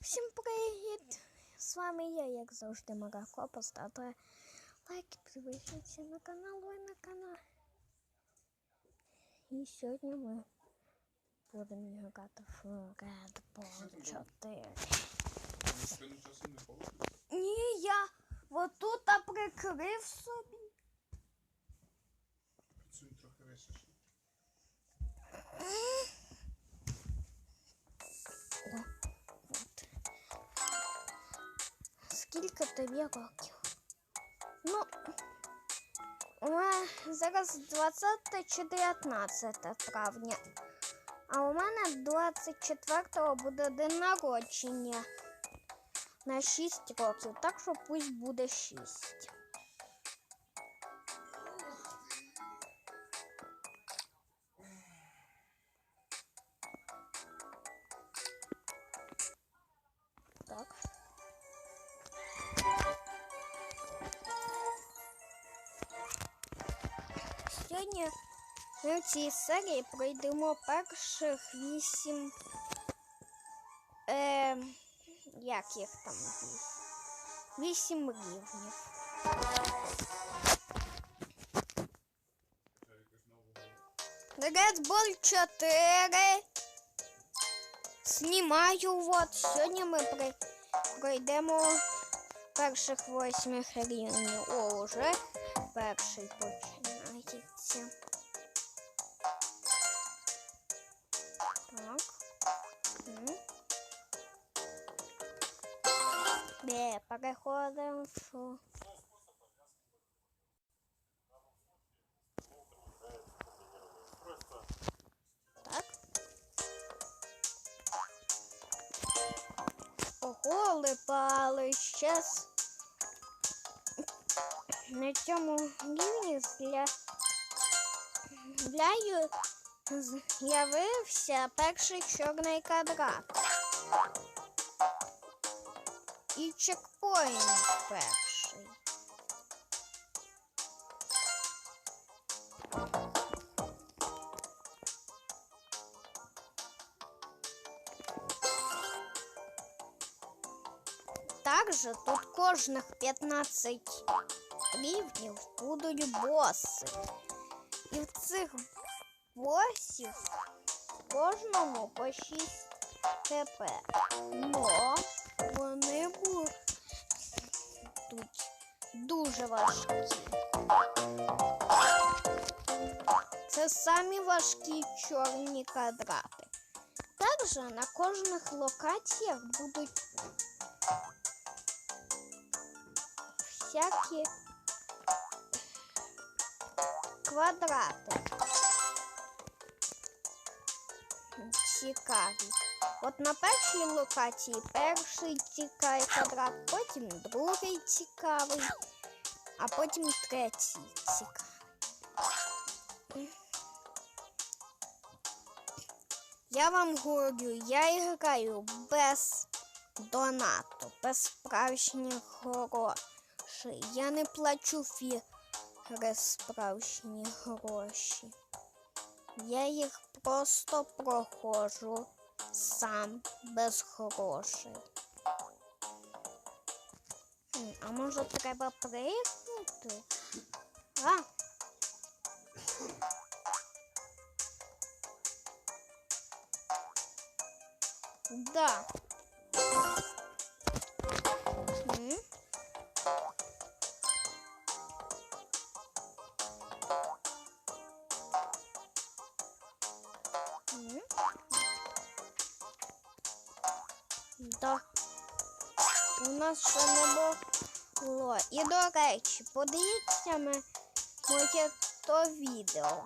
Всім привіт! З вами я, як завжди, Марако. Поставте лайк, підпишіться на канал, ви на канал. І сьогодні ми будемо грати в Red Bull 4. Сьогодні часу не холодно. Ні, я отут прикрив собі. Працюю трохи вище. Тобі років? Ну, зараз 20 чи 19 травня. А у мене 24 буде день народження на 6 років, так що пусть буде 6. Сьогодні ми в цій серії пройдемо перших вісім. Е, як їх там? вісім? Рівнів. Red Bull 4. Знімаю вот. Сьогодні ми пройдемо перших восьмих рівнів. О, уже перший починається. Так. М. Де, переходимо, що? Так. Ого, липали щас. На цьому рівні для, для ю- з'явився перший чорний квадрат. І чекпоінт перший. Также тут кожних 15 рівнів будуть боси. І в цих босів кожному по 6 ТП. Но вони будуть дуже важкі. Це самі важкі чорні квадрати. Також на кожних локаціях будуть всякі квадрати. Цікаві. От на першій локації перший цікавий квадрат, потім другий цікавий, а потім третій цікавий. Я вам говорю, я граю без донату, без справжніх грошей. Я не плачу фігри справжні гроші. Я їх просто проходжу сам без грошей. А може треба пригнути? А? Да. Нас ще не було. І до речі, подивіться моє то відео.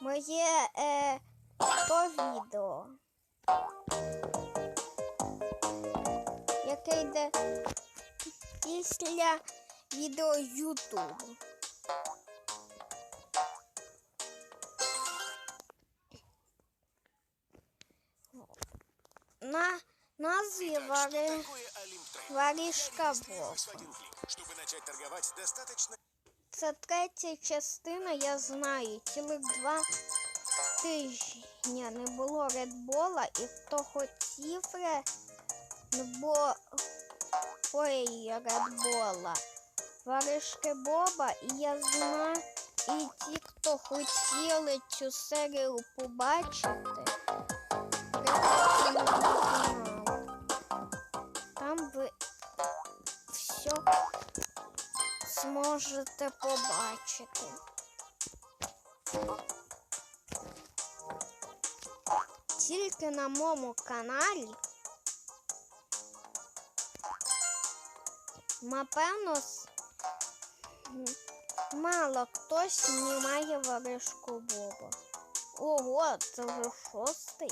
Моє е, то відео. Яке йде після відео Ютубу. На назві вари, варішка Связь в Бог. один клик. Чтобы начать торговать, достаточно... це третя частина, я знаю. Цілих два тижні не було редбола, і хто хотів ре- бо ой, редбола. Варишки Боба, і я знаю, і ті, хто хотіли цю серію побачити, зможете побачити. Тільки на моєму каналі напевно мало хто знімає варишку Боба. Ого, це вже шостий.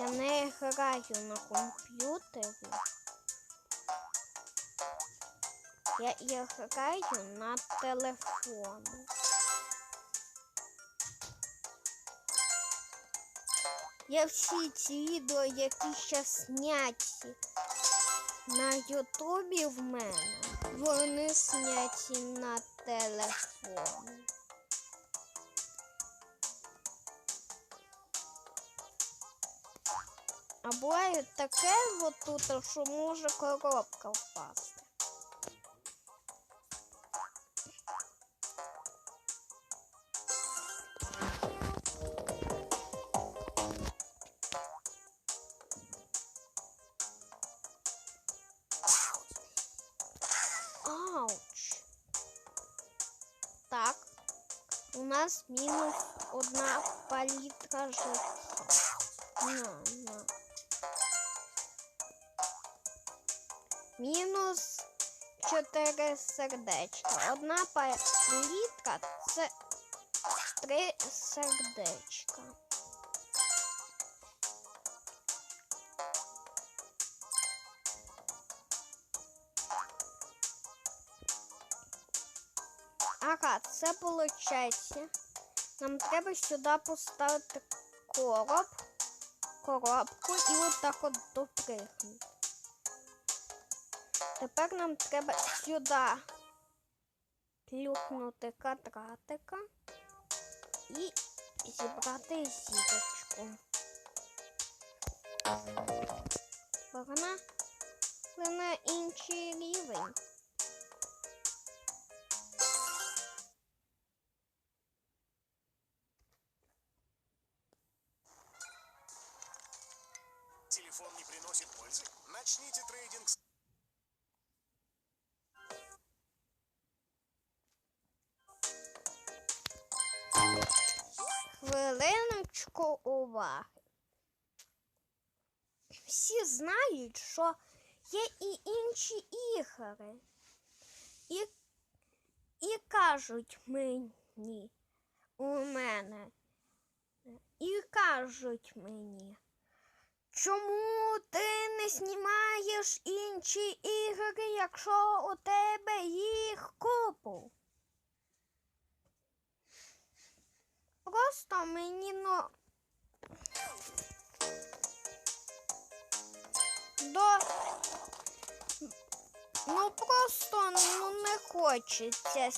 Я не граю на комп'ютері. Я, я граю на телефоні. Я всі ці відео, які ще зняті на Ютубі в мене, вони зняті на телефоні. А буває таке от тут, що може коробка впасти. Ауч. Так. У нас мінус одна палітра життя. На, на. Мінус 4 сердечка. Одна палітра це 3 сердечка. Ага, це виходить. Нам треба сюди поставити короб, коробку і отак от допригнути. Тепер нам треба сюди плюхнути квадратика і зібрати зірочку. Вона на інший рівень. Хвилиночку уваги. Всі знають, що є і інші ігри. І, і кажуть мені у мене. І кажуть мені, чому ти не знімаєш інші ігри, якщо у тебе їх купу? Просто мені ну. До... Ну просто ну, не хочеться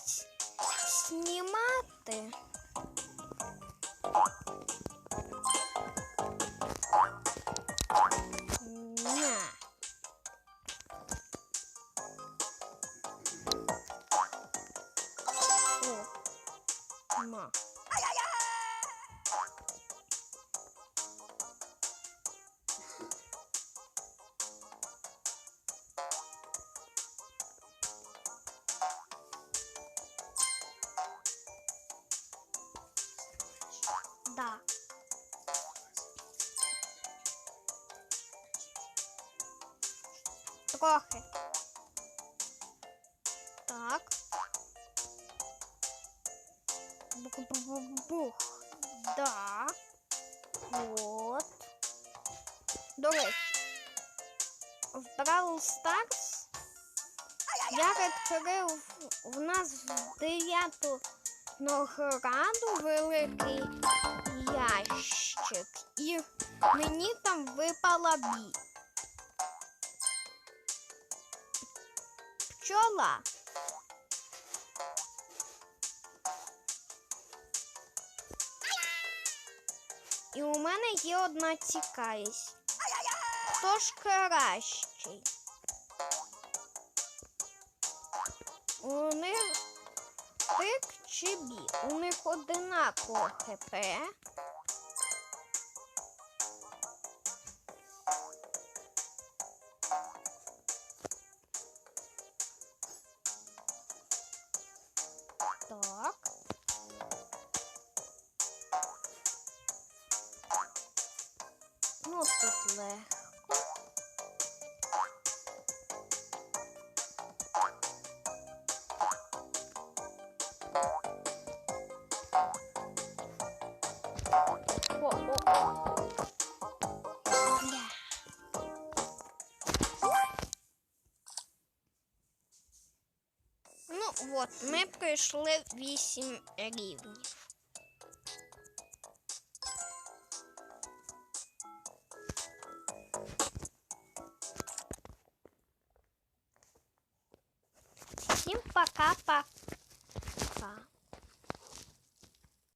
снімати. Трохи. Так. Бух-бух-бух. Да. Вот. До в Brawl Stars я відкрив в нас в 9 раду великий ящик. І мені там випала бі. Пчола. І у мене є одна цікавість. Хто ж кращий? У них тик чи бі? У них одинаково хп. Ну, тут легко. Бля. Ну от, ми пройшли 8 рівнів. Papa.